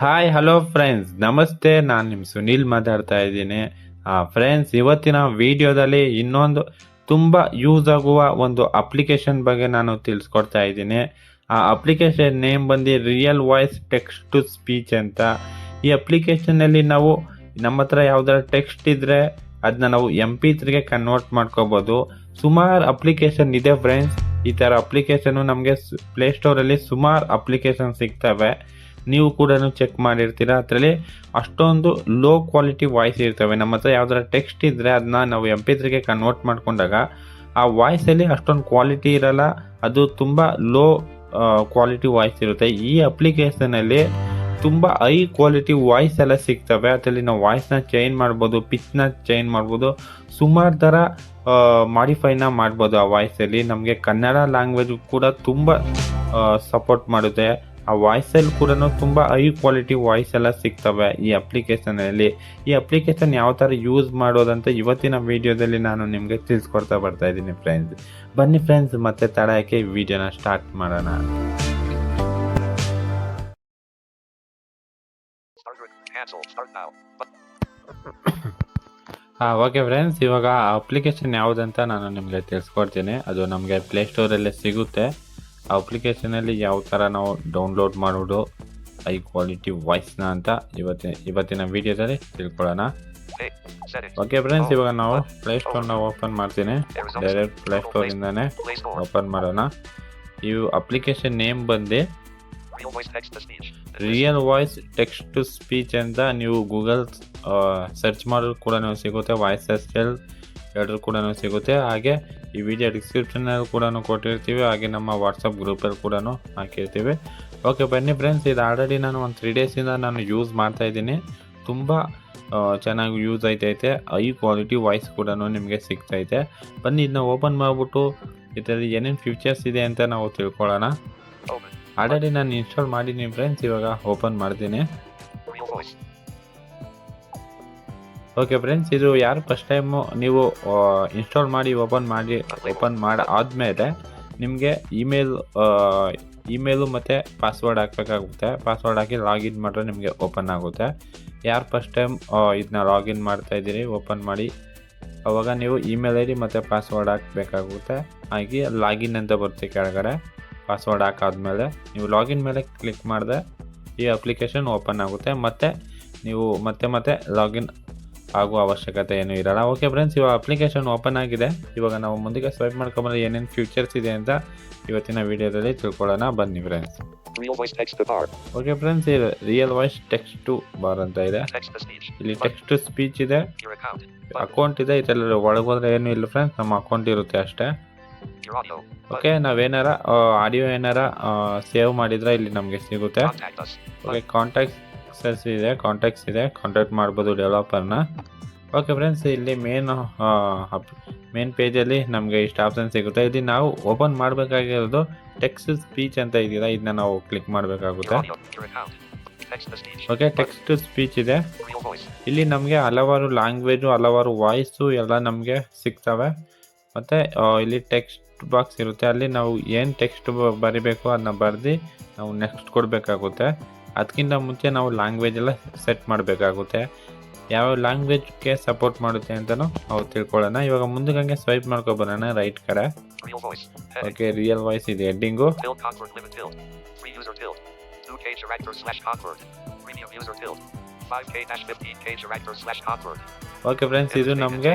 hi hello friends ನಮಸ್ತೆ ನಾನು ನಿಮ್ಮ ಸುನೀಲ್ ಮಾತಾಡ್ತಾ ಇದ್ದೀನಿ. ಫ್ರೆಂಡ್ಸ್ ಇವತ್ತಿನ ವಿಡಿಯೋದಲ್ಲಿ ಇನ್ನೊಂದು ತುಂಬ ಯೂಸ್ ಆಗುವ ಒಂದು ಅಪ್ಲಿಕೇಶನ್ ಬಗ್ಗೆ ನಾನು ತಿಳಿಸ್ಕೊಡ್ತಾ ಇದ್ದೀನಿ. ಆ ಅಪ್ಲಿಕೇಶನ್ ನೇಮ್ ಬಂದು real voice text to speech ಅಂತ. ಈ ಅಪ್ಲಿಕೇಶನಲ್ಲಿ ನಾವು ನಮ್ಮ ಹತ್ರ ಯಾವ್ದಾರ ಟೆಕ್ಸ್ಟ್ ಇದ್ದರೆ ಅದನ್ನ ನಾವು ಎಂ ಪಿ ತ್ರೀಗೆ ಕನ್ವರ್ಟ್ ಮಾಡ್ಕೋಬೋದು. ಸುಮಾರು ಅಪ್ಲಿಕೇಶನ್ ಇದೆ ಫ್ರೆಂಡ್ಸ್ ಈ ಥರ ಅಪ್ಲಿಕೇಶನ್ನು ನಮಗೆ ಪ್ಲೇಸ್ಟೋರಲ್ಲಿ ಸುಮಾರು ಅಪ್ಲಿಕೇಶನ್ ಸಿಗ್ತವೆ. ನೀವು ಕೂಡ ಚೆಕ್ ಮಾಡಿರ್ತೀರ? ಅದರಲ್ಲಿ ಅಷ್ಟೊಂದು ಲೋ ಕ್ವಾಲಿಟಿ ವಾಯ್ಸ್ ಇರ್ತವೆ. ನಮ್ಮ ಹತ್ರ ಯಾವ್ದಾರ ಟೆಕ್ಸ್ಟ್ ಇದ್ದರೆ ಅದನ್ನ ನಾವು ಎಂ ಪಿ ತ್ರೀಗೆ ಕನ್ವರ್ಟ್ ಮಾಡ್ಕೊಂಡಾಗ ಆ ವಾಯ್ಸಲ್ಲಿ ಅಷ್ಟೊಂದು ಕ್ವಾಲಿಟಿ ಇರಲ್ಲ. ಅದು ತುಂಬ ಲೋ ಕ್ವಾಲಿಟಿ ವಾಯ್ಸ್ ಇರುತ್ತೆ. ಈ ಅಪ್ಲಿಕೇಶನಲ್ಲಿ ತುಂಬ ಹೈ ಕ್ವಾಲಿಟಿ ವಾಯ್ಸ್ ಎಲ್ಲ ಸಿಗ್ತವೆ. ಅದರಲ್ಲಿ ನಾವು ವಾಯ್ಸ್ನ ಚೇಂಜ್ ಮಾಡ್ಬೋದು ಪಿಚ್ನ ಚೇಂಜ್ ಮಾಡ್ಬೋದು. ಸುಮಾರು ಥರ ಮಾಡಿಫೈನ ಮಾಡ್ಬೋದು ಆ ವಾಯ್ಸಲ್ಲಿ ನಮಗೆ ಕನ್ನಡ ಲ್ಯಾಂಗ್ವೇಜ್ ಕೂಡ ತುಂಬ ಸಪೋರ್ಟ್ ಮಾಡುತ್ತೆ. ಆ ವಾಯ್ಸಲ್ಲಿ ಕೂಡ ತುಂಬ ಹೈ ಕ್ವಾಲಿಟಿ ವಾಯ್ಸ್ ಎಲ್ಲ ಸಿಗ್ತವೆ ಈ ಅಪ್ಲಿಕೇಶನಲ್ಲಿ ಈ ಅಪ್ಲಿಕೇಶನ್ ಯಾವ ಥರ ಯೂಸ್ ಮಾಡೋದಂತ ಇವತ್ತಿನ ವಿಡಿಯೋದಲ್ಲಿ ನಾನು ನಿಮಗೆ ತಿಳಿಸ್ಕೊಡ್ತಾ ಬರ್ತಾ ಇದ್ದೀನಿ ಫ್ರೆಂಡ್ಸ್ ಬನ್ನಿ ಫ್ರೆಂಡ್ಸ್ ಮತ್ತೆ ತಡ ಈ ವಿಡಿಯೋನ ಸ್ಟಾರ್ಟ್ ಮಾಡೋಣ. ಹಾಂ ಓಕೆ ಫ್ರೆಂಡ್ಸ್ ಇವಾಗ ಆ ಅಪ್ಲಿಕೇಶನ್ ಯಾವುದಂತ ನಾನು ನಿಮಗೆ ತಿಳಿಸ್ಕೊಡ್ತೀನಿ. ಅದು ನಮಗೆ ಪ್ಲೇಸ್ಟೋರಲ್ಲೇ ಸಿಗುತ್ತೆ. ಆ ಅಪ್ಲಿಕೇಶನಲ್ಲಿ ಯಾವ ಥರ ನಾವು ಡೌನ್ಲೋಡ್ ಮಾಡೋದು ಹೈ ಕ್ವಾಲಿಟಿ ವಾಯ್ಸ್ನ ಅಂತ ಇವತ್ತಿನ ಇವತ್ತಿನ ವಿಡಿಯೋದಲ್ಲಿ ತಿಳ್ಕೊಳ್ಳೋಣ. ಓಕೆ ಫ್ರೆಂಡ್ಸ್ ಇವಾಗ ನಾವು ಪ್ಲೇಸ್ಟೋರ್ನ ಓಪನ್ ಮಾಡ್ತೀನಿ. ಡೈರೆಕ್ಟ್ ಪ್ಲೇಸ್ಟೋರಿಂದನೇ ಸ್ಟೋರಿಂದನೇ Store. ಓಪನ್ ಮಾಡೋಣ. ಈ ಅಪ್ಲಿಕೇಶನ್ ನೇಮ್ ಬಂದು real voice text to speech ಅಂತ ನೀವು ಗೂಗಲ್ ಸರ್ಚ್ ಮಾಡಿದ್ರು ಕೂಡ ಸಿಗುತ್ತೆ ವಾಯ್ಸ್ ಎಲ್ ಎರಡರೂ ಕೂಡ ಸಿಗುತ್ತೆ. ಹಾಗೆ ಈ ವಿಡಿಯೋ ಡಿಸ್ಕ್ರಿಪ್ಷನಲ್ಲಿ ಕೂಡ ಕೊಟ್ಟಿರ್ತೀವಿ. ಹಾಗೆ ನಮ್ಮ ವಾಟ್ಸಪ್ ಗ್ರೂಪಲ್ಲಿ ಕೂಡ ಹಾಕಿರ್ತೀವಿ. ಓಕೆ ಬನ್ನಿ ಫ್ರೆಂಡ್ಸ್ ಇದು ಆಲ್ರೆಡಿ ನಾನು ಒಂದು ತ್ರೀ ಡೇಸಿಂದ ನಾನು ಯೂಸ್ ಮಾಡ್ತಾ ಇದ್ದೀನಿ. ತುಂಬ ಚೆನ್ನಾಗಿ ಯೂಸ್ ಆಯ್ತೈತೆ. ಹೈ ಕ್ವಾಲಿಟಿ ವಾಯ್ಸ್ ಕೂಡ ನಿಮಗೆ ಸಿಗ್ತೈತೆ. ಬನ್ನಿ, ಇದನ್ನ ಓಪನ್ ಮಾಡಿಬಿಟ್ಟು ಇದರಲ್ಲಿ ಏನೇನು ಫ್ಯೂಚರ್ಸ್ ಇದೆ ಅಂತ ನಾವು ತಿಳ್ಕೊಳ್ಳೋಣ. ಆಲ್ರೆಡಿ ನಾನು ಇನ್ಸ್ಟಾಲ್ ಮಾಡಿದ್ದೀನಿ ಫ್ರೆಂಡ್ಸ್ ಇವಾಗ ಓಪನ್ ಮಾಡ್ತೀನಿ. ಓಕೆ ಫ್ರೆಂಡ್ಸ್ ಇದು ಯಾರು ಫಸ್ಟ್ ಟೈಮು ನೀವು ಇನ್ಸ್ಟಾಲ್ ಮಾಡಿ ಓಪನ್ ಮಾಡಿ ಓಪನ್ ಮಾಡಿ, ಆದಮೇಲೆ ನಿಮಗೆ ಇಮೇಲ್ ಇಮೇಲು ಮತ್ತು ಪಾಸ್ವರ್ಡ್ ಹಾಕಬೇಕಾಗುತ್ತೆ. ಪಾಸ್ವರ್ಡ್ ಹಾಕಿ ಲಾಗಿನ್ ಮಾಡಿದ್ರೆ ನಿಮಗೆ ಓಪನ್ ಆಗುತ್ತೆ. ಯಾರು ಫಸ್ಟ್ ಟೈಮ್ ಇದನ್ನ ಲಾಗಿನ್ ಮಾಡ್ತಾ ಇದ್ದೀರಿ ಓಪನ್ ಮಾಡಿ. ಅವಾಗ ನೀವು ಇಮೇಲ್ ಐ ಡಿ ಮತ್ತು ಪಾಸ್ವರ್ಡ್ ಹಾಕಬೇಕಾಗುತ್ತೆ. ಹಾಗೆ ಲಾಗಿನ್ ಅಂತ ಬರುತ್ತೆ ಕೆಳಗಡೆ. ಪಾಸ್ವರ್ಡ್ ಹಾಕಾದ್ಮೇಲೆ ನೀವು ಲಾಗಿನ್ ಮೇಲೆ ಕ್ಲಿಕ್ ಮಾಡಿದೆ ಈ ಅಪ್ಲಿಕೇಶನ್ ಓಪನ್ ಆಗುತ್ತೆ. ಮತ್ತು ನೀವು ಮತ್ತೆ ಮತ್ತೆ ಲಾಗಿನ್ ಆಗುವ ಅವಶ್ಯಕತೆ ಏನೂ ಇರಲ್ಲ. ಓಕೆ ಫ್ರೆಂಡ್ಸ್ ಇವಾಗ ಅಪ್ಲಿಕೇಶನ್ ಓಪನ್ ಆಗಿದೆ. ಇವಾಗ ನಾವು ಮುಂದಕ್ಕೆ ಸ್ವೈಪ್ ಮಾಡ್ಕೊಂಬಂದ್ರೆ ಏನೇನು ಫ್ಯೂಚರ್ಸ್ ಇದೆ ಅಂತ ಇವತ್ತಿನ ವಿಡಿಯೋದಲ್ಲಿ ತಿಳ್ಕೊಳ್ಳೋಣ. ಬನ್ನಿ ಫ್ರೆಂಡ್ಸ್. ಓಕೆ ಫ್ರೆಂಡ್ಸ್ ಇದು real voice text to bar ಅಂತ ಇದೆ. ಇಲ್ಲಿ. ಟೆಕ್ಸ್ಟ್ ಟು ಸ್ಪೀಚ್ ಇದೆ. ಅಕೌಂಟ್ ಇದೆ. ಇದೆಲ್ಲ ಒಳಗೋದ್ರೆ ಏನೂ ಇಲ್ಲ ಫ್ರೆಂಡ್ಸ್ ನಮ್ಮ ಅಕೌಂಟ್ ಇರುತ್ತೆ ಅಷ್ಟೇ. ಓಕೆ ನಾವೇನಾರ ಆಡಿಯೋ ಏನಾರ ಸೇವ್ ಮಾಡಿದ್ರೆ ಇಲ್ಲಿ ನಮಗೆ ಸಿಗುತ್ತೆ. ಓಕೆ ಕಾಂಟ್ಯಾಕ್ಟ್ಸ್ ಇದೆ ಕಾಂಟ್ಯಾಕ್ಟ್ಸ್ ಇದೆ ಕಾಂಟ್ಯಾಕ್ಟ್ ಮಾಡ್ಬೋದು ಡೆವಲಪರ್ನ ಓಕೆ ಫ್ರೆಂಡ್ಸ್ ಇಲ್ಲಿ ಮೇನ್ ಮೇನ್ ಪೇಜಲ್ಲಿ ನಮಗೆ ಇಷ್ಟು ಆಪ್ಷನ್ ಸಿಗುತ್ತೆ. ಇಲ್ಲಿ ನಾವು ಓಪನ್ ಮಾಡಬೇಕಾಗಿರೋದು ಟೆಕ್ಸ್ಟ್ ಸ್ಪೀಚ್ ಅಂತ ಇದೆಯಲ್ಲ ಇದನ್ನ ನಾವು ಕ್ಲಿಕ್ ಮಾಡಬೇಕಾಗುತ್ತೆ. ಓಕೆ ಟೆಕ್ಸ್ಟ್ ಟು ಸ್ಪೀಚ್ ಇದೆ. ಇಲ್ಲಿ ನಮಗೆ ಹಲವಾರು ಲ್ಯಾಂಗ್ವೇಜು ಹಲವಾರು ವಾಯ್ಸು ಎಲ್ಲ ನಮಗೆ ಸಿಗ್ತವೆ. ಮತ್ತು ಇಲ್ಲಿ ಟೆಕ್ಸ್ಟ್ ಬಾಕ್ಸ್ ಇರುತ್ತೆ. ಅಲ್ಲಿ ನಾವು ಏನು ಟೆಕ್ಸ್ಟ್ ಬರಿಬೇಕು ಅದನ್ನ ಬರೆದು ನಾವು ನೆಕ್ಸ್ಟ್ ಕೊಡಬೇಕಾಗುತ್ತೆ. ಅದಕ್ಕಿಂತ ಮುಂಚೆ ನಾವು ಲ್ಯಾಂಗ್ವೇಜ್ ಎಲ್ಲ ಸೆಟ್ ಮಾಡಬೇಕಾಗುತ್ತೆ. ಯಾವ ಲ್ಯಾಂಗ್ವೇಜ್ಗೆ ಸಪೋರ್ಟ್ ಮಾಡುತ್ತೆ ಅಂತಲೂ ನಾವು ತಿಳ್ಕೊಳ್ಳೋಣ. ಇವಾಗ ಮುಂದಕ್ಕೆ ಸ್ವೈಪ್ ಸ್ವೈಪ್ ಮಾಡ್ಕೊಬರೋಣ ರೈಟ್ ಕಡೆ. ಓಕೆ ರಿಯಲ್ ವಾಯ್ಸ್ ಇದೆ heading Tilde Concord limit tilde. Free user tilde. 2k character slash Concord. Premium user tilde. 5k dash 15k character slash Concord. Okay friends ಇದು ನಮಗೆ.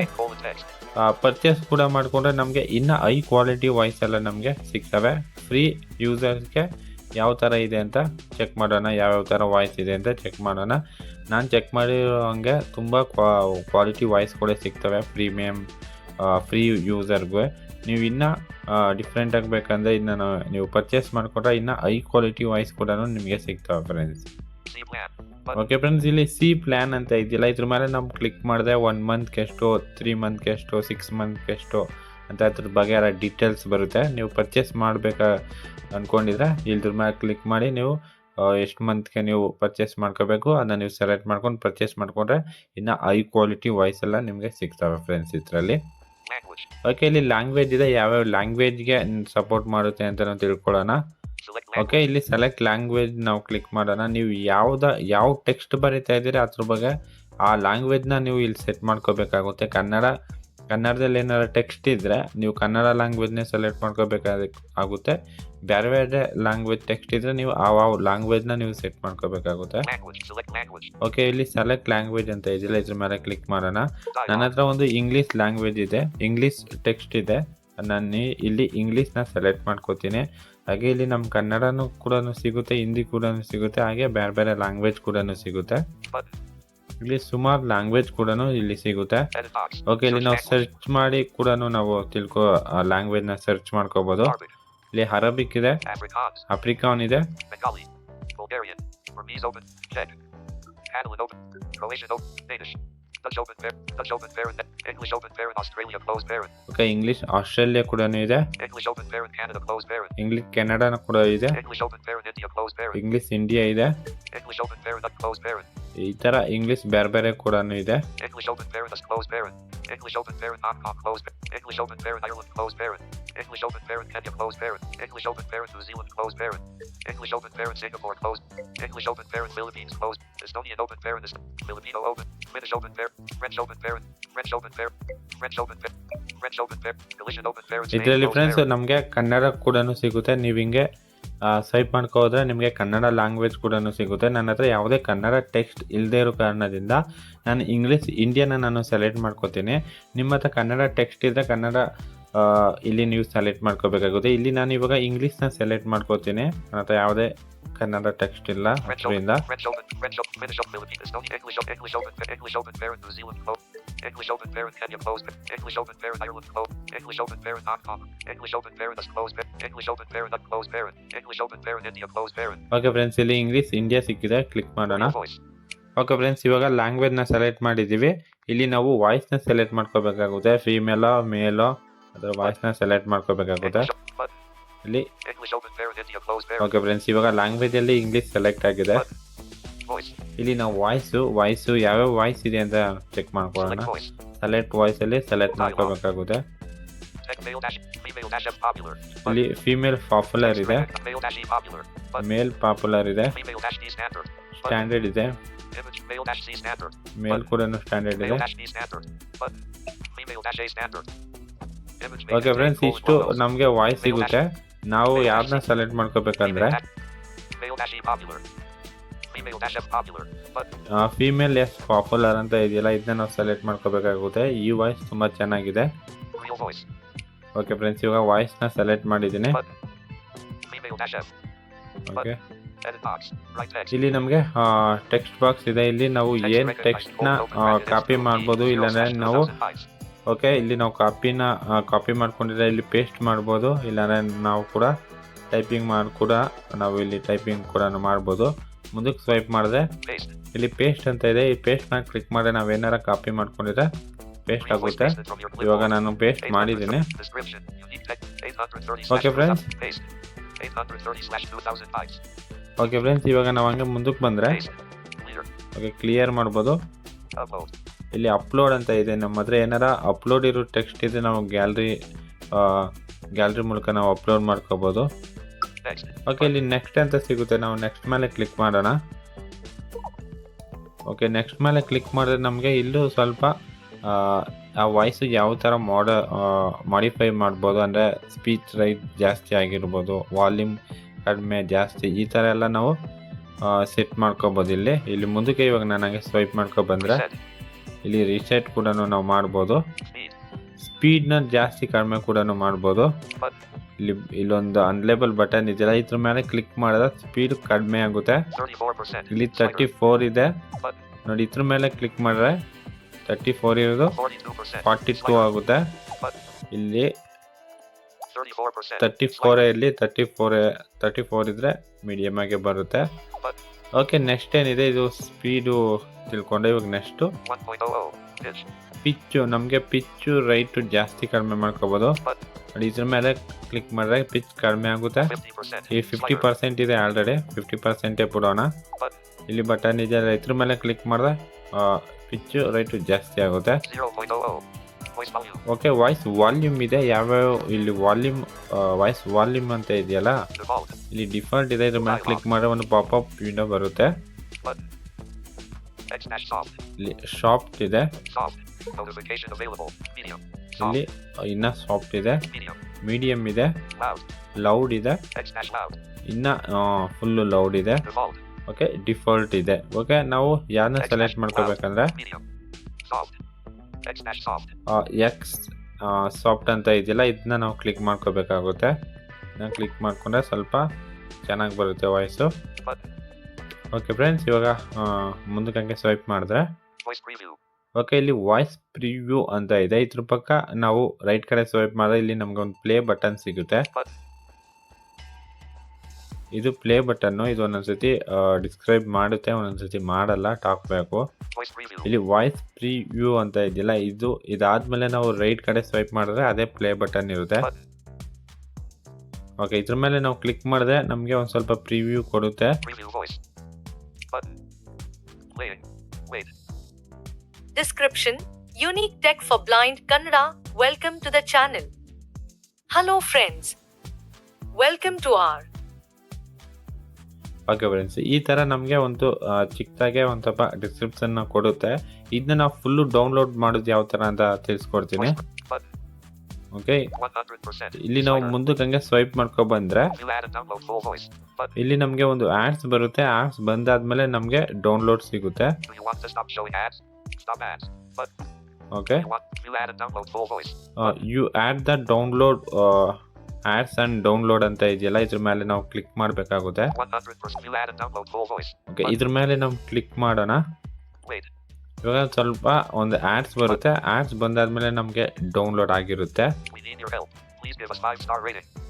ಪರ್ಚೇಸ್ ಕೂಡ ಮಾಡಿಕೊಂಡ್ರೆ ನಮಗೆ ಇನ್ನೂ ಹೈ ಕ್ವಾಲಿಟಿ ವಾಯ್ಸ್ ಎಲ್ಲ ನಮಗೆ ಸಿಗ್ತವೆ ಫ್ರೀ ಯೂಸರ್ಸ್ಗೆ ಯಾವ ಥರ ಇದೆ ಅಂತ ಚೆಕ್ ಮಾಡೋಣ ಯಾವ್ಯಾವ ಥರ ವಾಯ್ಸ್ ಇದೆ ಅಂತ ಚೆಕ್ ಮಾಡೋಣ ನಾನು ಚೆಕ್ ಮಾಡಿರೋ ಹಂಗೆ ತುಂಬ ಕ್ವಾಲಿಟಿ ವಾಯ್ಸ್ ಕೂಡ ಸಿಗ್ತವೆ ಪ್ರೀಮಿಯಮ್ ಫ್ರೀ ಯೂಸರ್ಗೆ ನೀವು ಇನ್ನೂ ಡಿಫ್ರೆಂಟ್ ಆಗಬೇಕಂದ್ರೆ ಇನ್ನು ನೀವು ಪರ್ಚೇಸ್ ಮಾಡಿಕೊಂಡ್ರೆ ಇನ್ನೂ ಹೈ ಕ್ವಾಲಿಟಿ ವಾಯ್ಸ್ ಕೂಡ ನಿಮಗೆ ಸಿಗ್ತವೆ ಫ್ರೆಂಡ್ಸ್. ಓಕೆ ಫ್ರೆಂಡ್ಸ್ ಇಲ್ಲಿ ಸಿ ಪ್ಲ್ಯಾನ್ ಅಂತ ಇದೆಯಲ್ಲ ಇದ್ರ ಮೇಲೆ ನಾವು ಕ್ಲಿಕ್ ಮಾಡಿದೆ ಒನ್ ಮಂತ್ಗೆ ಎಷ್ಟು ತ್ರೀ ಮಂತ್ಗೆ ಎಷ್ಟು ಸಿಕ್ಸ್ ಮಂತ್ಗೆ ಎಷ್ಟು ಅಂತ ಅದ್ರ ಬಗ್ಗೆ ಎಲ್ಲ ಡೀಟೇಲ್ಸ್ ಬರುತ್ತೆ. ನೀವು ಪರ್ಚೇಸ್ ಮಾಡಬೇಕಾ ಅಂದ್ಕೊಂಡಿದ್ರೆ ಇಲ್ದ್ರ ಮೇಲೆ ಕ್ಲಿಕ್ ಮಾಡಿ ನೀವು ಎಷ್ಟು ಮಂತ್ಗೆ ನೀವು ಪರ್ಚೇಸ್ ಮಾಡ್ಕೋಬೇಕು ಅದನ್ನ ನೀವು ಸೆಲೆಕ್ಟ್ ಮಾಡ್ಕೊಂಡು ಪರ್ಚೇಸ್ ಮಾಡ್ಕೊಂಡ್ರೆ ಇನ್ನು ಹೈ ಕ್ವಾಲಿಟಿ ವಾಯ್ಸ್ ಎಲ್ಲ ನಿಮಗೆ ಸಿಗ್ತವೆ ಫ್ರೆಂಡ್ಸ್ ಇದರಲ್ಲಿ. ಓಕೆ ಇಲ್ಲಿ ಲ್ಯಾಂಗ್ವೇಜ್ ಇದೆ ಯಾವ್ಯಾವ ಲ್ಯಾಂಗ್ವೇಜ್ಗೆ ಸಪೋರ್ಟ್ ಮಾಡುತ್ತೆ ಅಂತ ನಾವು ತಿಳ್ಕೊಳ್ಳೋಣ. ಓಕೆ ಇಲ್ಲಿ ಸೆಲೆಕ್ಟ್ ಲ್ಯಾಂಗ್ವೇಜ್ ನಾವು ಕ್ಲಿಕ್ ಮಾಡೋಣ. ನೀವು ಯಾವ್ದ ಯಾವ ಟೆಕ್ಸ್ಟ್ ಬರೀತಾ ಇದ್ದೀರಿ ಅದ್ರ ಬಗ್ಗೆ ಆ ಲ್ಯಾಂಗ್ವೇಜ್ನ ನೀವು ಇಲ್ಲಿ ಸೆಟ್ ಮಾಡ್ಕೋಬೇಕಾಗುತ್ತೆ. ಕನ್ನಡ ಕನ್ನಡದಲ್ಲಿ ಏನಾದ್ರು ಟೆಕ್ಸ್ಟ್ ಇದ್ರೆ ನೀವು ಕನ್ನಡ ಲ್ಯಾಂಗ್ವೇಜ್ನೇ ಸೆಲೆಕ್ಟ್ ಮಾಡ್ಕೋಬೇಕಾದ ಆಗುತ್ತೆ. ಬೇರೆ ಬೇರೆ ಲ್ಯಾಂಗ್ವೇಜ್ ಟೆಕ್ಸ್ಟ್ ಇದ್ರೆ ನೀವು ಆ ಲ್ಯಾಂಗ್ವೇಜ್ನ ನೀವು ಸೆಟ್ ಮಾಡ್ಕೋಬೇಕಾಗುತ್ತೆ. ಓಕೆ ಇಲ್ಲಿ ಸೆಲೆಕ್ಟ್ ಲ್ಯಾಂಗ್ವೇಜ್ ಅಂತ ಇದೆಯಲ್ಲ ಇದ್ರ ಮೇಲೆ ಕ್ಲಿಕ್ ಮಾಡೋಣ. ನನ್ನ ಹತ್ರ ಒಂದು ಇಂಗ್ಲೀಷ್ ಲ್ಯಾಂಗ್ವೇಜ್ ಇದೆ. ಇಂಗ್ಲೀಷ್ ಟೆಕ್ಸ್ಟ್ ಇದೆ. ನಾನು ಇಲ್ಲಿ ಇಂಗ್ಲೀಷ್ನ ಸೆಲೆಕ್ಟ್ ಮಾಡ್ಕೋತೀನಿ. ಹಾಗೆ ಇಲ್ಲಿ ನಮ್ಮ ಕನ್ನಡನೂ ಕೂಡ ಸಿಗುತ್ತೆ, ಹಿಂದಿ ಕೂಡ ಸಿಗುತ್ತೆ, ಹಾಗೆ ಬೇರೆ ಬೇರೆ ಲ್ಯಾಂಗ್ವೇಜ್ ಕೂಡ ಸಿಗುತ್ತೆ ಇಲ್ಲಿ ಸುಮಾರು ಲ್ಯಾಂಗ್ವೇಜ್ ಕೂಡ ಇಲ್ಲಿ ಸಿಗುತ್ತೆ ಓಕೆ ಇಲ್ಲಿ ನಾವು ಸರ್ಚ್ ಮಾಡಿ ಕೂಡ ನಾವು ತಿಳ್ಕೊ ನ ಸರ್ಚ್ ಮಾಡ್ಕೋಬೋದು ಇಲ್ಲಿ ಅರಬಿಕ್ ಇದೆ ಆಫ್ರಿಕಾನ್ ಇದೆ open. Croatian open. Danish. Okay English Australia ಕೂಡ ಇದೆ. ಇಂಗ್ಲೀಷ್ ಕೆನಡಾನ ಕೂಡ ಇದೆ. ಇಂಗ್ಲೀಷ್ ಇಂಡಿಯಾ ಇದೆ. ಈ ತರ ಇಂಗ್ಲಿಷ್ ಬೇರೆ ಬೇರೆ ಕೂಡ ಇದೆ English open fair in us closed fair. English open fair in Hong Kong closed fair. English open fair in Ireland closed fair. English open fair in Kenya closed fair. English open fair in New Zealand closed fair. English open fair in Singapore closed. English open fair in Philippines closed. Estonian open fair in Est- Filipino open. Finnish open fair. French open fair. French open fair. French open fair. French open fair. Galician open fair in Spain ಇದರಲ್ಲಿ closed friends fair. ನಮಗೆ ಕನ್ನಡ ಕೂಡ ಸಿಗುತ್ತೆ ನೀವು ಹಿಂಗೆ swipe ಮಾಡ್ಕೊ ಹೋದ್ರೆ ನಿಮಗೆ Kannada language ಕೂಡ ಸಿಗುತ್ತೆ ನನ್ನ ಹತ್ರ ಯಾವುದೇ ಕನ್ನಡ ಟೆಕ್ಸ್ಟ್ ಇಲ್ಲದೇ ಇರೋ ಕಾರಣದಿಂದ ನಾನು ಇಂಗ್ಲೀಷ್ ಇಂಡಿಯನ್ನ ನಾನು ಸೆಲೆಕ್ಟ್ ಮಾಡ್ಕೋತೀನಿ ನಿಮ್ಮ ಹತ್ರ ಕನ್ನಡ ಟೆಕ್ಸ್ಟ್ ಇದ್ದರೆ ಕನ್ನಡ ಇಲ್ಲಿ ನೀವು ಸೆಲೆಕ್ಟ್ ಮಾಡ್ಕೋಬೇಕಾಗುತ್ತೆ ಇಲ್ಲಿ ನಾನು ಇವಾಗ ಇಂಗ್ಲೀಷ್ನ ಸೆಲೆಕ್ಟ್ ಮಾಡ್ಕೋತೀನಿ ನನ್ನ ಹತ್ರ ಯಾವುದೇ ಕನ್ನಡ ಟೆಕ್ಸ್ಟ್ ಇಲ್ಲ ಅದರಿಂದ English open. Parent close parent Kenya closed. English open Parent Ireland closed. English open Parent Hong Kong. English open Parent closed. English open Parent closed fair. English open Parent in India closed parent. Okay friends ಇಲ್ಲಿ English India ಸಿಕ್ಕಿದೆ click ಮಾಡೋಣ. Okay friends ಇವಾಗ ಲ್ಯಾಂಗ್ವೇಜ್ನ select ಮಾಡಿದ್ದೀವಿ ಇಲ್ಲಿ ನಾವು ವಾಯ್ಸ್ನ select ಮಾಡ್ಕೋಬೇಕಾಗುತ್ತೆ ಫೀಮೇಲೋ ಮೇಲೋ ಅದರ ವಾಯ್ಸ್ನ ಸೆಲೆಕ್ಟ್ ಮಾಡ್ಕೋಬೇಕಾಗುತ್ತೆ. ಇಲ್ಲಿ. ಓಕೆ ಫ್ರೆಂಡ್ಸ್ ಇವಾಗ ಲ್ಯಾಂಗ್ವೇಜಲ್ಲಿ ಇಂಗ್ಲೀಷ್ ಸೆಲೆಕ್ಟ್ ಆಗಿದೆ. ವಾಯ್ಸ್ ಇಲ್ಲಿ ನಾವು ವಾಯ್ಸು ವಾಯ್ಸು ಯಾವ ವಾಯ್ಸ್ ಇದೆ ಅಂತ ಚೆಕ್ ಮಾಡ್ಕೊಳ್ಳೋಣ. ಸೆಲೆಕ್ಟ್ ವಾಯ್ಸ್ ಅಲ್ಲಿ ಸೆಲೆಕ್ಟ್ ಮಾಡ್ಕೋಬೇಕಾಗುತ್ತೆ. ಫೀಮೇಲ್ ಫಿಮೇಲ್ ಪಾಪ್ಯುಲರ್ ಇದೆ. ಮೇಲ್ ಪಾಪ್ಯುಲರ್ ಇದೆ. ಸ್ಟ್ಯಾಂಡರ್ಡ್ ಇದೆ. ಮೇಲ್ ಕೂಡ ಸ್ಟ್ಯಾಂಡರ್ಡ್ ಇದೆ. ಓಕೆ ಫ್ರೆಂಡ್ಸ್ ಇಷ್ಟು ನಮಗೆ ವಾಯ್ಸ್ ಸಿಗುತ್ತೆ. ನಾವು ಯಾರನ್ನ ಸೆಲೆಕ್ಟ್ ಮಾಡ್ಕೋಬೇಕಂದ್ರೆ Male dash E popular. Female dash popular. Female S popular ಅಂತ ಇದೆಯಲ್ಲ ಇದನ್ನ ನಾವು ಸೆಲೆಕ್ಟ್ ಮಾಡ್ಕೋಬೇಕಾಗುತ್ತೆ ಈ ವಾಯ್ಸ್ ತುಂಬಾ ಚೆನ್ನಾಗಿದೆ ಓಕೆ ಫ್ರೆಂಡ್ಸ್ ಇವಾಗ ನ ಸೆಲೆಕ್ಟ್ ಮಾಡಿದ್ದೀನಿ. ಓಕೆ. ಇಲ್ಲಿ ನಮಗೆ ಟೆಕ್ಸ್ಟ್ ಬಾಕ್ಸ್ ಇದೆ ಇಲ್ಲಿ ನಾವು ಏನು ನ ಟೆಕ್ಸ್ಟ್ನ ಕಾಪಿ X2 ಮಾಡ್ಬೋದು ಅಂದ್ರೆ ಇಲ್ಲಾಂದರೆ ನಾವು ಓಕೆ ಇಲ್ಲಿ ನಾವು ಕಾಪಿನ ಕಾಪಿ ಮಾಡ್ಕೊಂಡಿದ್ರೆ ಇಲ್ಲಿ ಪೇಸ್ಟ್ ಮಾಡ್ಬೋದು ಇಲ್ಲಾಂದರೆ ನಾವು ಕೂಡ ಟೈಪಿಂಗ್ ಮಾಡಿ ಕೂಡ ನಾವು ಇಲ್ಲಿ ಟೈಪಿಂಗ್ ಕೂಡ ಮಾಡ್ಬೋದು ಮುಂದಕ್ಕೆ ಸ್ವೈಪ್ ಮಾಡಿದೆ ಇಲ್ಲಿ ಪೇಸ್ಟ್ ಅಂತ ಇದೆ ಈ ಪೇಸ್ಟ್ನ ಕ್ಲಿಕ್ ಮಾಡಿ ನಾವೇನಾರ ಕಾಪಿ ಮಾಡ್ಕೊಂಡಿದ್ರೆ ಪೇಸ್ಟ್ ಆಗುತ್ತೆ ಇವಾಗ ನಾನು ಪೇಸ್ಟ್ ಮಾಡಿದ್ದೀನಿ 830 Description. Unique text. 830 Okay, slash friends. 2000. Paste. 830 slash 2000 bytes. Okay friends ಇವಾಗ ನಾವು ಹಂಗೆ ಮುಂದಕ್ಕೆ ಬಂದರೆ. ಓಕೆ ಕ್ಲಿಯರ್ ಮಾಡ್ಬೋದು ಇಲ್ಲಿ ಅಪ್ಲೋಡ್ ಅಂತ ಇದೆ ನಮ್ಮ ಹತ್ರ ಏನಾರ ಅಪ್ಲೋಡ್ ಇರೋ ಟೆಕ್ಸ್ಟ್ ಇದೆ ನಾವು ಗ್ಯಾಲ್ರಿ ಗ್ಯಾಲ್ರಿ ಮೂಲಕ ನಾವು ಅಪ್ಲೋಡ್ ಮಾಡ್ಕೋಬೋದು. ಓಕೆ ಇಲ್ಲಿ ನೆಕ್ಸ್ಟ್ ಅಂತ ಸಿಗುತ್ತೆ. ನಾವು ನೆಕ್ಸ್ಟ್ ಮೇಲೆ ಕ್ಲಿಕ್ ಮಾಡೋಣ. ಓಕೆ ನೆಕ್ಸ್ಟ್ ಮೇಲೆ ಕ್ಲಿಕ್ ಮಾಡಿದ್ರೆ ನಮಗೆ ಇಲ್ಲೂ ಸ್ವಲ್ಪ ಆ, ವಾಯ್ಸ್ ಯಾವ ಥರ ಮಾಡ ಮಾಡಿಫೈ ಮಾಡ್ಬೋದು. ಅಂದರೆ ಸ್ಪೀಚ್ ರೈಟ್ ಜಾಸ್ತಿ ಆಗಿರ್ಬೋದು ವಾಲ್ಯೂಮ್ ಕಡಿಮೆ ಜಾಸ್ತಿ ಈ ಥರ ಎಲ್ಲ ನಾವು ಸೆಟ್ ಮಾಡ್ಕೋಬೋದು ಇಲ್ಲಿ. ಇಲ್ಲಿ ಮುಂದಕ್ಕೆ ಇವಾಗ ನನಗೆ ಸ್ವೈಪ್ ಮಾಡ್ಕೊ ಬಂದರೆ ಇಲ್ಲಿ ರಿಸೆಟ್ ಕೂಡ ನಾವು ಮಾಡ್ಬೋದು. ಸ್ಪೀಡ್ನ ಜಾಸ್ತಿ ಕಡಿಮೆ ಕೂಡ ಮಾಡ್ಬೋದು. ಇಲ್ಲಿ ಇಲ್ಲೊಂದು ಅನ್ಲೇಬಲ್ ಬಟನ್ ಇದೆಯಲ್ಲ ಇದ್ರ ಮೇಲೆ ಕ್ಲಿಕ್ ಮಾಡಿದ್ರೆ ಸ್ಪೀಡ್ ಕಡಿಮೆ ಆಗುತ್ತೆ 34%. ಇಲ್ಲಿ ತರ್ಟಿ ಫೋರ್ ಇದೆ ನೋಡಿ ಇದ್ರ ಮೇಲೆ ಕ್ಲಿಕ್ ಮಾಡಿದ್ರೆ ತರ್ಟಿ ಫೋರ್ ಇರೋದು 42%. ಫಾರ್ಟಿ ಟೂ ಆಗುತ್ತೆ ಇಲ್ಲಿ 34%. ತರ್ಟಿ ಫೋರ್ ಇಲ್ಲಿ ತರ್ಟಿ ಫೋರ್ ತರ್ಟಿ ಫೋರ್ ಇದ್ರೆ ಮೀಡಿಯಮ್ ಆಗಿ ಬರುತ್ತೆ ಓಕೆ ನೆಕ್ಸ್ಟ್ ಏನಿದೆ ಇದು ಸ್ಪೀಡು ತಿಳ್ಕೊಂಡೆ ಇವಾಗ ನೆಕ್ಸ್ಟು 1.00. Pitch. ಪಿಚ್ಚು ನಮಗೆ ಪಿಚ್ಚು ರೈಟು ಜಾಸ್ತಿ ಕಡಿಮೆ ಮಾಡ್ಕೋಬೋದು. ಇದ್ರ ಮೇಲೆ ಕ್ಲಿಕ್ ಮಾಡಿದ್ರೆ ಪಿಚ್ ಕಡಿಮೆ ಆಗುತ್ತೆ. 50%. ಈ ಫಿಫ್ಟಿ ಪರ್ಸೆಂಟ್ ಇದೆ ಆಲ್ರೆಡಿ ಫಿಫ್ಟಿ ಪರ್ಸೆಂಟೇ ಬಿಡೋಣ ಇಲ್ಲಿ ಬಟನ್ ಇದೆ ಇದ್ರ ಮೇಲೆ ಕ್ಲಿಕ್ ಮಾಡಿದ್ರೆ ಪಿಚ್ಚು ರೈಟು ಜಾಸ್ತಿ ಆಗುತ್ತೆ. 0.00. Voice volume. Okay voice volume ಇದೆ. ಯಾವ್ಯಾವ ಇಲ್ಲಿ ವಾಲ್ಯೂಮ್ ವಾಯ್ಸ್ ವಾಲ್ಯೂಮ್ ಅಂತ ಇದೆಯಲ್ಲ? ಇಲ್ಲಿ ಡಿಫಾಲ್ಟ್ ಇದೆ ಇದ್ರ ಮೇಲೆ ಕ್ಲಿಕ್ ಮಾಡಿದ್ರೆ ಒಂದು ಪಾಪಪ್ ವಿಂಡೋ ಬರುತ್ತೆ. ಇಲ್ಲಿ ಶಾಪ್ ಇದೆ. ಇಲ್ಲಿ. ಇನ್ನ ಸಾಫ್ಟ್ ಇದೆ. ಮೀಡಿಯಂ ಇದೆ. ಲೌಡ್ ಇದೆ. ಇನ್ನ ಫುಲ್ ಲೌಡ್ ಇದೆ. ಓಕೆ ಡಿಫಾಲ್ಟ್ ಇದೆ ಓಕೆ ನಾವು ಯಾರನ್ನ ಸೆಲೆಕ್ಟ್ ಮಾಡ್ಕೋಬೇಕಂದ್ರೆ. ಎಕ್ಸ್ ಸಾಫ್ಟ್ ಅಂತ ಇದೆಯಲ್ಲ ಇದನ್ನ ನಾವು ಕ್ಲಿಕ್ ಮಾಡ್ಕೋಬೇಕಾಗುತ್ತೆ ಇದನ್ನ ಕ್ಲಿಕ್ ಮಾಡಿಕೊಂಡ್ರೆ ಸ್ವಲ್ಪ ಚೆನ್ನಾಗಿ ಬರುತ್ತೆ ವಾಯ್ಸು. ಓಕೆ ಫ್ರೆಂಡ್ಸ್ ಇವಾಗ ಮುಂದಕ್ಕೆ ಹಂಗೆ ಸ್ವೈಪ್ ಮಾಡಿದ್ರೆ. ಓಕೆ, ಇಲ್ಲಿ ವಾಯ್ಸ್ ಪ್ರಿವ್ಯೂ ಅಂತ ಇದೆ. ಇದ್ರ ಪಕ್ಕ ನಾವು ರೈಟ್ ಕಡೆ ಸ್ವೈಪ್ ಮಾಡಿದ್ರೆ ಇಲ್ಲಿ ನಮ್ಗೆ ಒಂದು ಪ್ಲೇ ಬಟನ್ ಸಿಗುತ್ತೆ. ಇದು ಪ್ಲೇ ಬಟನ್ನು ಇದು ಒಂದೊಂದ್ಸತಿ ಡಿಸ್ಕ್ರೈಬ್ ಮಾಡುತ್ತೆ, ಒಂದೊಂದ್ಸತಿ ಮಾಡಲ್ಲ ಟಾಕ್ ಬ್ಯಾಕು ಇಲ್ಲಿ ವಾಯ್ಸ್ ಪ್ರಿವ್ಯೂ ಅಂತ ಇದೆಯಲ್ಲ, ಇದು ಇದಾದ್ಮೇಲೆ ನಾವು ರೈಟ್ ಕಡೆ ಸ್ವೈಪ್ ಮಾಡಿದ್ರೆ ಅದೇ ಪ್ಲೇ ಬಟನ್ ಇರುತ್ತೆ. ಓಕೆ, ಇದ್ರ ಮೇಲೆ ನಾವು ಕ್ಲಿಕ್ ಮಾಡಿದ್ರೆ ನಮಗೆ ಒಂದು ಸ್ವಲ್ಪ ಪ್ರಿವ್ಯೂ ಕೊಡುತ್ತೆ. description, unique tech for blind kannada, welcome to the channel. Hello, friends. Welcome to our okay friends ಈ ಥರ ನಮಗೆ ಒಂದು ಚಿಕ್ಕದಾಗೆ ಒಂದು ಸ್ವಲ್ಪ ಡಿಸ್ಕ್ರಿಪ್ಷನ್ನ ಕೊಡುತ್ತೆ. ಇದನ್ನ ನಾವು ಫುಲ್ಲು ಡೌನ್ಲೋಡ್ ಮಾಡೋದು ಯಾವ ಥರ ಅಂತ ತಿಳಿಸ್ಕೊಡ್ತೀನಿ. ಓಕೆ ಇಲ್ಲಿ ನಾವು ಮುಂದಕ್ಕಂಗೆ ಸ್ವೈಪ್ ಮಾಡ್ಕೊಬಂದ್ರೆ ಇಲ್ಲಿ ನಮಗೆ ಒಂದು ಆ್ಯಡ್ಸ್ ಬರುತ್ತೆ. ಆ್ಯಡ್ಸ್ ಬಂದಾದ ಮೇಲೆ ನಮಗೆ ಡೌನ್ಲೋಡ್ ಸಿಗುತ್ತೆ. Stop ads? But okay. You want add a download full voice. Uh, you add the download download ads and download ಅಂತ ಇದೆಯಲ್ಲ ಇದ್ರ ಮೇಲೆ ನಾವು ಕ್ಲಿಕ್ ಮಾಡಬೇಕಾಗುತ್ತೆ 100% view add and download full voice. Okay ಇದ್ರ ಮೇಲೆ ನಾವು ಕ್ಲಿಕ್ ಮಾಡೋಣ Wait. ಇವಾಗ ಸ್ವಲ್ಪ ಒಂದು ಆಡ್ಸ್ ಬರುತ್ತೆ ಆಡ್ಸ್ ಬಂದಾದ್ಮೇಲೆ ನಮಗೆ ಡೌನ್ಲೋಡ್ ಆಗಿರುತ್ತೆ.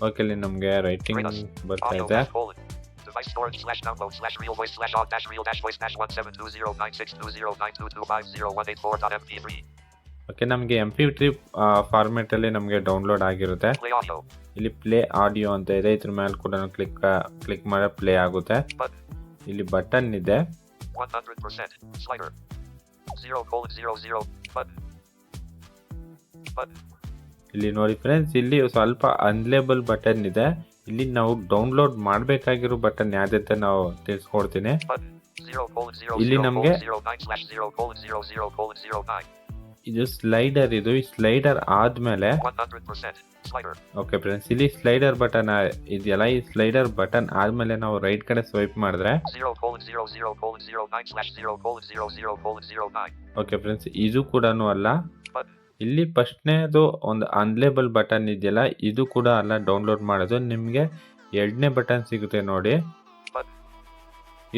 ಓಕೆ ಇಲ್ಲಿ ನಮಗೆ ರೈಟಿಂಗ್ ಬರ್ತಾ ಇದೆ. Device storage slash download slash real voice slash on dash real dash voice dash one seven two zero nine six two zero nine two two five zero one eight four dot MP3. Okay ನಮಗೆ M P three ಫಾರ್ಮೆಟಲ್ಲಿ ನಮಗೆ download ಆಗಿರುತ್ತೆ ಇಲ್ಲಿ play audio ಅಂತ ಇದೆ ಇದ್ರ ಮೇಲೆ ಕೂಡ ಕ್ಲಿಕ್ ಕ್ಲಿಕ್ ಮಾಡಿ ಪ್ಲೇ ಆಗುತ್ತೆ ಇಲ್ಲಿ ಬಟನ್ ಇದೆ 100%. Slider. Zero colon zero zero. Button. Button. ಇಲ್ಲಿ ನೋಡಿ ಫ್ರೆಂಡ್ಸ್ ಇಲ್ಲಿ ಸ್ವಲ್ಪ ಅನ್ಲೇಬಲ್ ಬಟನ್ ಇದೆ ಇಲ್ಲಿ ನಾವು ಡೌನ್ಲೋಡ್ ಮಾಡಬೇಕಾಗಿರೋ ಬಟನ್ ಯಾವ್ದಂತ ನಾವು ತಿಳಿಸ್ಕೊಡ್ತೀನಿ. ಇಲ್ಲಿ ನಮಗೆ ಇದು ಸ್ಲೈಡರ್ ಇದು. ಈ ಸ್ಲೈಡರ್ ಆದ್ಮೇಲೆ ಓಕೆ ಫ್ರೆಂಡ್ಸ್ ಇಲ್ಲಿ ಸ್ಲೈಡರ್ ಬಟನ್ ಇದೆಯಲ್ಲ? ಈ ಸ್ಲೈಡರ್ ಬಟನ್ ಆದ್ಮೇಲೆ ನಾವು ರೈಟ್ ಕಡೆ ಸ್ವೈಪ್ ಮಾಡಿದ್ರೆ ಓಕೆ ಫ್ರೆಂಡ್ಸ್ ಇದು ಕೂಡ ಅಲ್ಲ. ಇಲ್ಲಿ ಫಸ್ಟ್ನೇದು ಒಂದು ಅನ್ಲೇಬಲ್ ಬಟನ್ ಇದೆಯಲ್ಲ, ಇದು ಕೂಡ ಅಲ್ಲ ಡೌನ್ಲೋಡ್ ಮಾಡೋದು. ನಿಮಗೆ ಎರಡನೇ ಬಟನ್ ಸಿಗುತ್ತೆ ನೋಡಿ.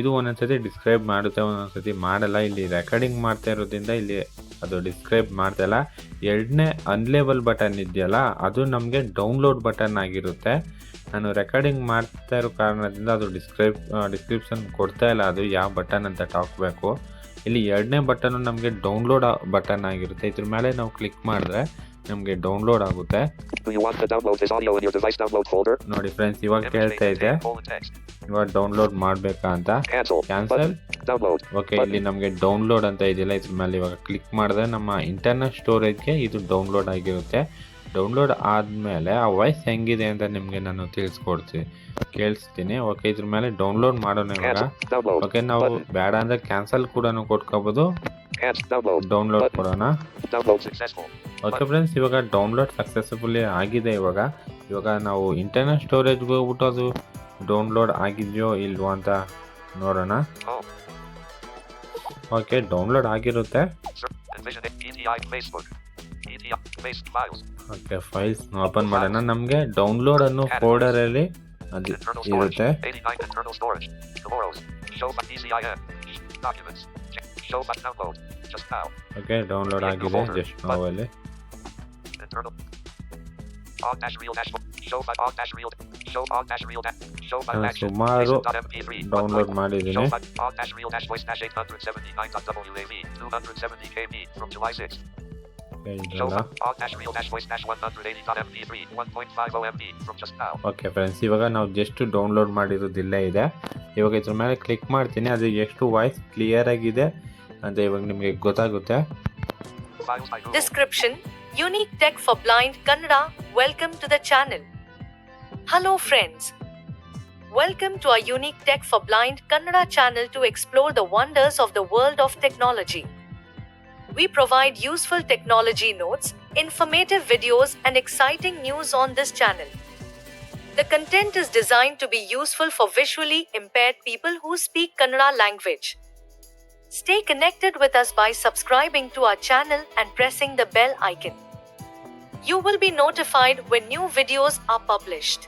ಇದು ಒಂದೊಂದ್ಸತಿ ಡಿಸ್ಕ್ರೈಬ್ ಮಾಡುತ್ತೆ, ಒಂದೊಂದ್ಸತಿ ಮಾಡಲ್ಲ. ಇಲ್ಲಿ ರೆಕಾರ್ಡಿಂಗ್ ಮಾಡ್ತಾ ಇರೋದ್ರಿಂದ ಇಲ್ಲಿ ಅದು ಡಿಸ್ಕ್ರೈಬ್ ಮಾಡ್ತಾ ಇಲ್ಲ. ಎರಡನೇ ಅನ್ಲೇಬಲ್ ಬಟನ್ ಇದೆಯಲ್ಲ, ಅದು ನಮಗೆ ಡೌನ್ಲೋಡ್ ಬಟನ್ ಆಗಿರುತ್ತೆ. ನಾನು ರೆಕಾರ್ಡಿಂಗ್ ಮಾಡ್ತಾ ಇರೋ ಕಾರಣದಿಂದ ಅದು ಡಿಸ್ಕ್ರೈಬ್ ಡಿಸ್ಕ್ರಿಪ್ಷನ್ ಕೊಡ್ತಾ ಇಲ್ಲ. ಅದು ಯಾವ ಬಟನ್ ಅಂತ ಟಾಕ್ಬೇಕು ಇಲ್ಲಿ ಎರಡನೇ ಬಟನ್ ನಮಗೆ ಡೌನ್ಲೋಡ್ ಬಟನ್ ಆಗಿರುತ್ತೆ. ಇದ್ರ ಮೇಲೆ ನಾವು ಕ್ಲಿಕ್ ಮಾಡಿದ್ರೆ ನಮಗೆ ಡೌನ್ಲೋಡ್ ಆಗುತ್ತೆ? ನೋಡಿ ಫ್ರೆಂಡ್ಸ್ ಇವಾಗ ಕೇಳ್ತಾ ಇದೆ. ಇವಾಗ ಡೌನ್ಲೋಡ್ ಮಾಡಬೇಕಾ ಅಂತ? ಕ್ಯಾನ್ಸಲ್. ಓಕೆ ಇಲ್ಲಿ ನಮಗೆ ಡೌನ್ಲೋಡ್ ಅಂತ ಇದೆಯಲ್ಲ ಇದ್ರ ಮೇಲೆ ಇವಾಗ ಕ್ಲಿಕ್ ಮಾಡಿದ್ರೆ ನಮ್ಮ ಇಂಟರ್ನಲ್ ಸ್ಟೋರೇಜ್ಗೆ ಇದು ಡೌನ್ಲೋಡ್ ಆಗಿರುತ್ತೆ. ಡೌನ್ಲೋಡ್ ಆದಮೇಲೆ ಆ ವಾಯ್ಸ್ ಹೆಂಗಿದೆ ಅಂತ ನಿಮಗೆ ನಾನು ತಿಳಿಸ್ಕೊಡ್ತೀನಿ ಕೇಳಿಸ್ತೀನಿ. ಓಕೆ ಇದ್ರ ಮೇಲೆ ಡೌನ್ಲೋಡ್ ಮಾಡೋಣ ಇವಾಗ. ಓಕೆ ನಾವು ಬೇಡ ಅಂದರೆ ಕ್ಯಾನ್ಸಲ್ ಕೂಡ ಕೊಟ್ಕೋಬೋದು. ಡೌನ್ಲೋಡ್ ಕೊಡೋಣ. ಓಕೆ ಫ್ರೆಂಡ್ಸ್ ಇವಾಗ ಡೌನ್ಲೋಡ್ ಸಕ್ಸಸ್ಫುಲಿ ಆಗಿದೆ ಇವಾಗ. ಇವಾಗ ನಾವು ಇಂಟರ್ನಲ್ ಸ್ಟೋರೇಜ್ಗೆ ಹೋಗ್ಬಿಟ್ಟು ಅದು ಡೌನ್ಲೋಡ್ ಆಗಿದೆಯೋ ಇಲ್ವೋ ಅಂತ ನೋಡೋಣ. Oh. ಓಕೆ ಡೌನ್ಲೋಡ್ ಆಗಿರುತ್ತೆ. ಓಕೆ ಫೈಲ್ಸ್ ಓಪನ್ ಮಾಡೋಣ ನಮಗೆ ಡೌನ್ಲೋಡ್ ಅನ್ನೋ ಫೋಲ್ಡರಲ್ಲಿ ಅದು Internal storage. ಇರುತ್ತೆ 89 internal storage. Tomorrow's. Show by ECIM. Documents. Ch- Show by download. Just now. Okay download ಆಗಿದೆ just ನೋವಲ್ಲಿ Internal. On dash real dash. Show by on dash real. Show on dash real. da- Show by ನಾನು action. ಸುಮಾರು Listen.mp3. Download ಮಾಡಿದ್ದೀನಿ Show by on dash real dash voice dash 879.wav 270 kb from July 6th. Okay friends ಇವಾಗ ನಾವು just download ಮಾಡಿರೋದಿಲ್ಲ ಇದೆ. ಇವಾಗ ಇದ್ರ ಮೇಲೆ click ಮಾಡ್ತೀನಿ. ಅದು ಎಷ್ಟು ವಾಯ್ಸ್ ಕ್ಲಿಯರ್ ಆಗಿದೆ ಅಂತ ಇವಾಗ ನಿಮಗೆ ಗೊತ್ತಾಗುತ್ತೆ. Description unique tech for blind Kannada welcome to the channel hello friends welcome to a unique tech for blind Kannada channel to explore the wonders of the world of technology We provide useful technology notes, informative videos, and exciting news on this channel. The content is designed to be useful for visually impaired people who speak Kannada language. Stay connected with us by subscribing to our channel and pressing the bell icon. You will be notified when new videos are published.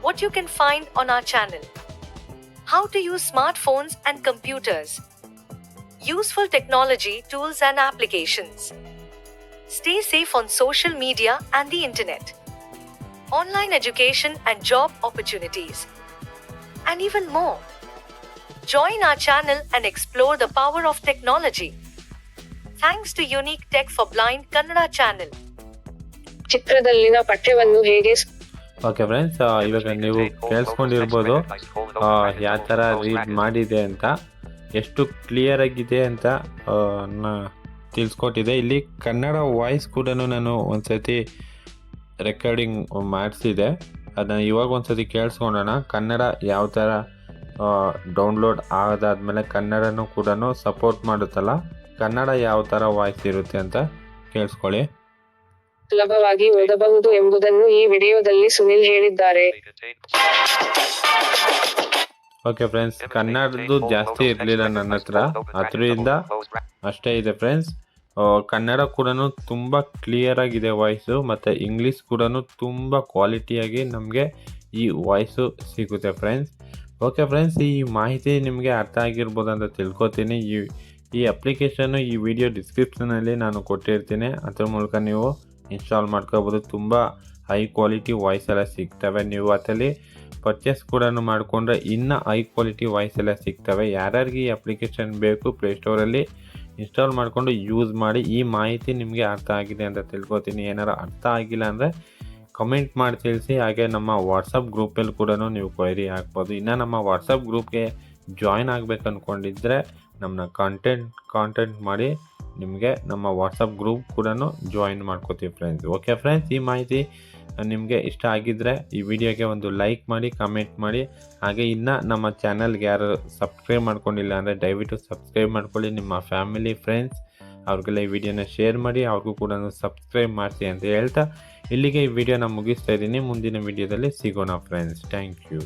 What you can find on our channel How to use smartphones and computers, useful technology tools and applications. Stay safe on social media and the internet, online education and job opportunities, and even more. Join our channel and explore the power of technology. Thanks to Unique Tech for Blind Kannada channel. ಚಿತ್ರದಲ್ಲಿನ ಪಠ್ಯವನ್ನು ಹೇಗೆ okay friends ಇವಾಗ ನೀವು ಕೇಳಿಸ್ಕೊಂಡಿರ್ಬೋದು ಯಾವ ಥರ read ಮಾಡಿದೆ ಅಂತ ಎಷ್ಟು ಕ್ಲಿಯರ್ ಆಗಿದೆ ಅಂತ ತಿಳಿಸ್ಕೊಟ್ಟಿದೆ. ಇಲ್ಲಿ ಕನ್ನಡ ವಾಯ್ಸ್ ಕೂಡ ನಾನು ಒಂದ್ಸತಿ ರೆಕಾರ್ಡಿಂಗ್ ಮಾಡಿಸಿದೆ. ಅದನ್ನ ಇವಾಗ ಒಂದ್ಸತಿ ಕೇಳಿಸ್ಕೊಂಡೋಣ. ಕನ್ನಡ ಯಾವ ಥರ ಡೌನ್ಲೋಡ್ ಆದಾದ್ಮೇಲೆ ಕನ್ನಡನೂ ಕೂಡ ಸಪೋರ್ಟ್ ಮಾಡುತ್ತಲ್ಲ, ಕನ್ನಡ ಯಾವ ಥರ ವಾಯ್ಸ್ ಇರುತ್ತೆ ಅಂತ ಕೇಳಿಸ್ಕೊಳ್ಳಿ. ಸುಲಭವಾಗಿ ಓದಬಹುದು ಎಂಬುದನ್ನು ಈ ವಿಡಿಯೋದಲ್ಲಿ ಸುನಿಲ್ ಹೇಳಿದ್ದಾರೆ. ಓಕೆ ಫ್ರೆಂಡ್ಸ್ ಕನ್ನಡದ್ದು ಜಾಸ್ತಿ ಇರಲಿಲ್ಲ ನನ್ನ ಹತ್ರ. ಅದರಿಂದ ಅಷ್ಟೇ ಇದೆ ಫ್ರೆಂಡ್ಸ್ ಕನ್ನಡ ಕೂಡ ತುಂಬ ಕ್ಲಿಯರ್ ಆಗಿದೆ ವಾಯ್ಸು ಮತ್ತು ಇಂಗ್ಲೀಷ್ ಕೂಡ ತುಂಬ ಕ್ವಾಲಿಟಿಯಾಗಿ ನಮಗೆ ಈ ವಾಯ್ಸು ಸಿಗುತ್ತೆ ಫ್ರೆಂಡ್ಸ್ ಓಕೆ ಫ್ರೆಂಡ್ಸ್ ಈ ಮಾಹಿತಿ ನಿಮಗೆ ಅರ್ಥ ಆಗಿರ್ಬೋದು ಅಂತ ತಿಳ್ಕೊತೀನಿ. ಈ ಈ ಅಪ್ಲಿಕೇಶನ್ನು ಈ ವಿಡಿಯೋ ಡಿಸ್ಕ್ರಿಪ್ಷನಲ್ಲಿ ನಾನು ಕೊಟ್ಟಿರ್ತೀನಿ. ಅದ್ರ ಮೂಲಕ ನೀವು ಇನ್ಸ್ಟಾಲ್ ಮಾಡ್ಕೋಬೋದು. ತುಂಬ ಹೈ ಕ್ವಾಲಿಟಿ ವಾಯ್ಸ್ ಎಲ್ಲ ಸಿಗ್ತವೆ ನೀವು ಅದರಲ್ಲಿ. ಪರ್ಚೇಸ್ ಕೂಡ ಮಾಡಿಕೊಂಡ್ರೆ ಇನ್ನು ಹೈ ಕ್ವಾಲಿಟಿ ವಾಯ್ಸ್ ಎಲ್ಲ ಸಿಗ್ತವೆ. ಯಾರ್ಯಾರಿಗೆ ಈ ಅಪ್ಲಿಕೇಶನ್ ಬೇಕು ಪ್ಲೇಸ್ಟೋರಲ್ಲಿ ಇನ್ಸ್ಟಾಲ್ ಮಾಡಿಕೊಂಡು ಯೂಸ್ ಮಾಡಿ ಈ ಮಾಹಿತಿ ನಿಮಗೆ ಅರ್ಥ ಆಗಿದೆ ಅಂತ ತಿಳ್ಕೊತೀನಿ. ಏನಾರು ಅರ್ಥ ಆಗಿಲ್ಲ ಅಂದರೆ ಕಮೆಂಟ್ ಮಾಡಿ ತಿಳಿಸಿ. ಹಾಗೆ ನಮ್ಮ ವಾಟ್ಸಪ್ ಗ್ರೂಪಲ್ಲಿ ಕೂಡ ನೀವು ಕ್ವೈರಿ ಹಾಕ್ಬೋದು. ಇನ್ನು ನಮ್ಮ ವಾಟ್ಸಪ್ ಗ್ರೂಪ್ಗೆ ಜಾಯ್ನ್ ಆಗಬೇಕು ಅಂದ್ಕೊಂಡಿದ್ದರೆ ನಮ್ಮನ್ನ ಕಾಂಟೆಂಟ್ ಕಾಂಟೆಂಟ್ ಮಾಡಿ ನಿಮಗೆ ನಮ್ಮ ವಾಟ್ಸಪ್ ಗ್ರೂಪ್ ಕೂಡ ಜಾಯಿನ್ ಮಾಡ್ಕೋತೀವಿ ಫ್ರೆಂಡ್ಸ್ ಓಕೆ ಫ್ರೆಂಡ್ಸ್ ಈ ಮಾಹಿತಿ ನಿಮಗೆ ಇಷ್ಟ ಆಗಿದ್ದರೆ ಈ ವಿಡಿಯೋಗೆ ಒಂದು ಲೈಕ್ ಮಾಡಿ ಕಮೆಂಟ್ ಮಾಡಿ. ಹಾಗೆ ಇನ್ನು ನಮ್ಮ ಚಾನಲ್ಗೆ ಯಾರು ಸಬ್ಸ್ಕ್ರೈಬ್ ಮಾಡ್ಕೊಂಡಿಲ್ಲ ಅಂದರೆ ದಯವಿಟ್ಟು ಸಬ್ಸ್ಕ್ರೈಬ್ ಮಾಡ್ಕೊಳ್ಳಿ. ನಿಮ್ಮ ಫ್ಯಾಮಿಲಿ ಫ್ರೆಂಡ್ಸ್ ಅವ್ರಿಗೆಲ್ಲ ಈ ವಿಡಿಯೋನ ಶೇರ್ ಮಾಡಿ, ಅವ್ರಿಗೂ ಕೂಡ ಸಬ್ಸ್ಕ್ರೈಬ್ ಮಾಡಿಸಿ ಅಂತ ಹೇಳ್ತಾ ಇಲ್ಲಿಗೆ ಈ ವಿಡಿಯೋನ ಮುಗಿಸ್ತಾ ಇದ್ದೀನಿ. ಮುಂದಿನ ವಿಡಿಯೋದಲ್ಲಿ ಸಿಗೋಣ ಫ್ರೆಂಡ್ಸ್ ಥ್ಯಾಂಕ್ ಯು